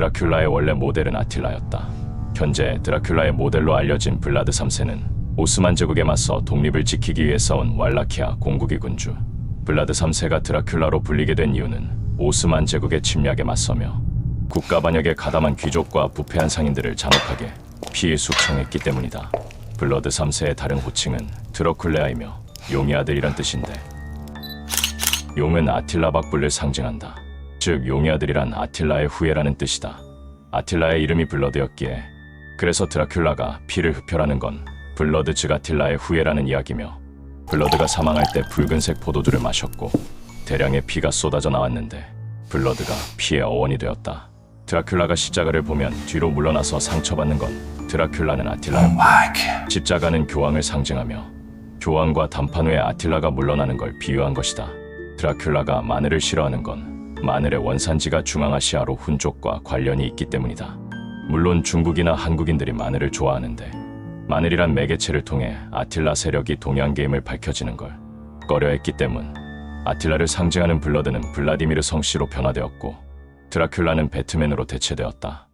드라큘라의 원래 모델은 아틸라였다. 현재 드라큘라의 모델로 알려진 블라드 3세는 오스만 제국에 맞서 독립을 지키기 위해 싸운 왈라키아 공국의 군주. 블라드 3세가 드라큘라로 불리게 된 이유는 오스만 제국의 침략에 맞서며 국가 반역에 가담한 귀족과 부패한 상인들을 잔혹하게 피해 숙청했기 때문이다. 블러드 3세의 다른 호칭은 드러쿨레아이며 용의 아들이란 뜻인데 용은 아틸라 박불을 상징한다. 즉 용의 아들이란 아틸라의 후예라는 뜻이다. 아틸라의 이름이 블러드였기에 그래서 드라큘라가 피를 흡혈하는 건 블러드 즉 아틸라의 후예라는 이야기며 블러드가 사망할 때 붉은색 포도주를 마셨고 대량의 피가 쏟아져 나왔는데 블러드가 피의 어원이 되었다. 드라큘라가 십자가를 보면 뒤로 물러나서 상처받는 건 드라큘라는 아틸라였고 십자가는 교황을 상징하며 교황과 담판 후에 아틸라가 물러나는 걸 비유한 것이다. 드라큘라가 마늘을 싫어하는 건 마늘의 원산지가 중앙아시아로 훈족과 관련이 있기 때문이다. 물론 중국이나 한국인들이 마늘을 좋아하는데 마늘이란 매개체를 통해 아틸라 세력이 동양계임을 밝혀지는 걸 꺼려했기 때문 아틸라를 상징하는 블러드는 블라디미르 성씨로 변화되었고 드라큘라는 배트맨으로 대체되었다.